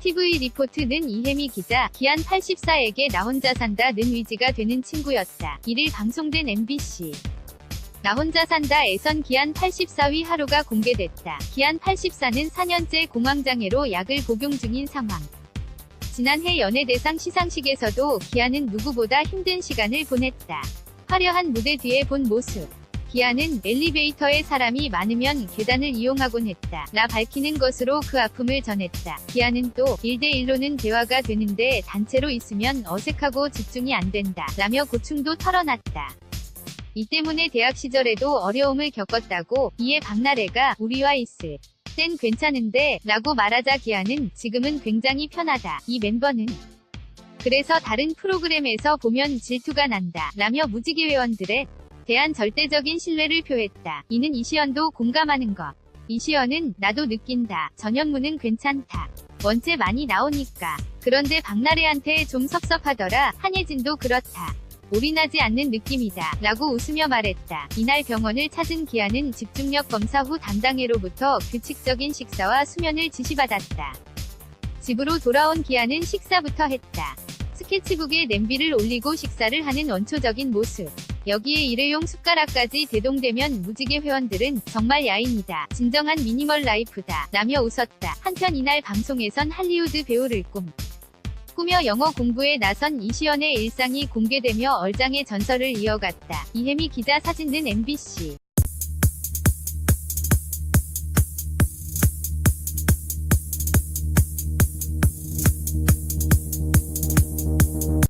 TV 리포트는 이혜미 기자, 기안 84에게 나 혼자 산다는 위지가 되는 친구였다. 이를 방송된 MBC. 나 혼자 산다에선 기안 84위 하루가 공개됐다. 기안 84는 4년째 공황장애로 약을 복용 중인 상황. 지난해 연예대상 시상식에서도 기아는 누구보다 힘든 시간을 보냈다. 화려한 무대 뒤에 본 모습. 기아는 엘리베이터에 사람이 많으면 계단을 이용하곤 했다. 라 밝히는 것으로 그 아픔을 전했다. 기아는 또 1대1로는 대화가 되는데 단체로 있으면 어색하고 집중이 안 된다. 라며 고충도 털어놨다. 이 때문에 대학 시절에도 어려움을 겪었다고 이에 박나래가 우리와 있을 땐 괜찮은데 라고 말하자 기아는 지금은 굉장히 편하다. 이 멤버는 그래서 다른 프로그램에서 보면 질투가 난다. 라며 무지개 회원들의 대한 절대적인 신뢰를 표했다. 이는 이시연도 공감하는 것. 이시연은 나도 느낀다. 전현무는 괜찮다. 원체 많이 나오니까. 그런데 박나래한테 좀 섭섭하더라. 한예진도 그렇다. 올인하지 않는 느낌이다. 라고 웃으며 말했다. 이날 병원을 찾은 기아는 집중력 검사 후 담당해로부터 규칙적인 식사와 수면을 지시받았다. 집으로 돌아온 기아는 식사부터 했다. 스케치북에 냄비를 올리고 식사를 하는 원초적인 모습. 여기에 일회용 숟가락까지 대동되면 무지개 회원들은 정말 야인이다. 진정한 미니멀 라이프다. 라며 웃었다. 한편 이날 방송에선 할리우드 배우를 꿈. 꾸며 영어 공부에 나선 이시연의 일상이 공개되며 얼장의 전설을 이어갔다. 이혜미 기자 사진은 MBC.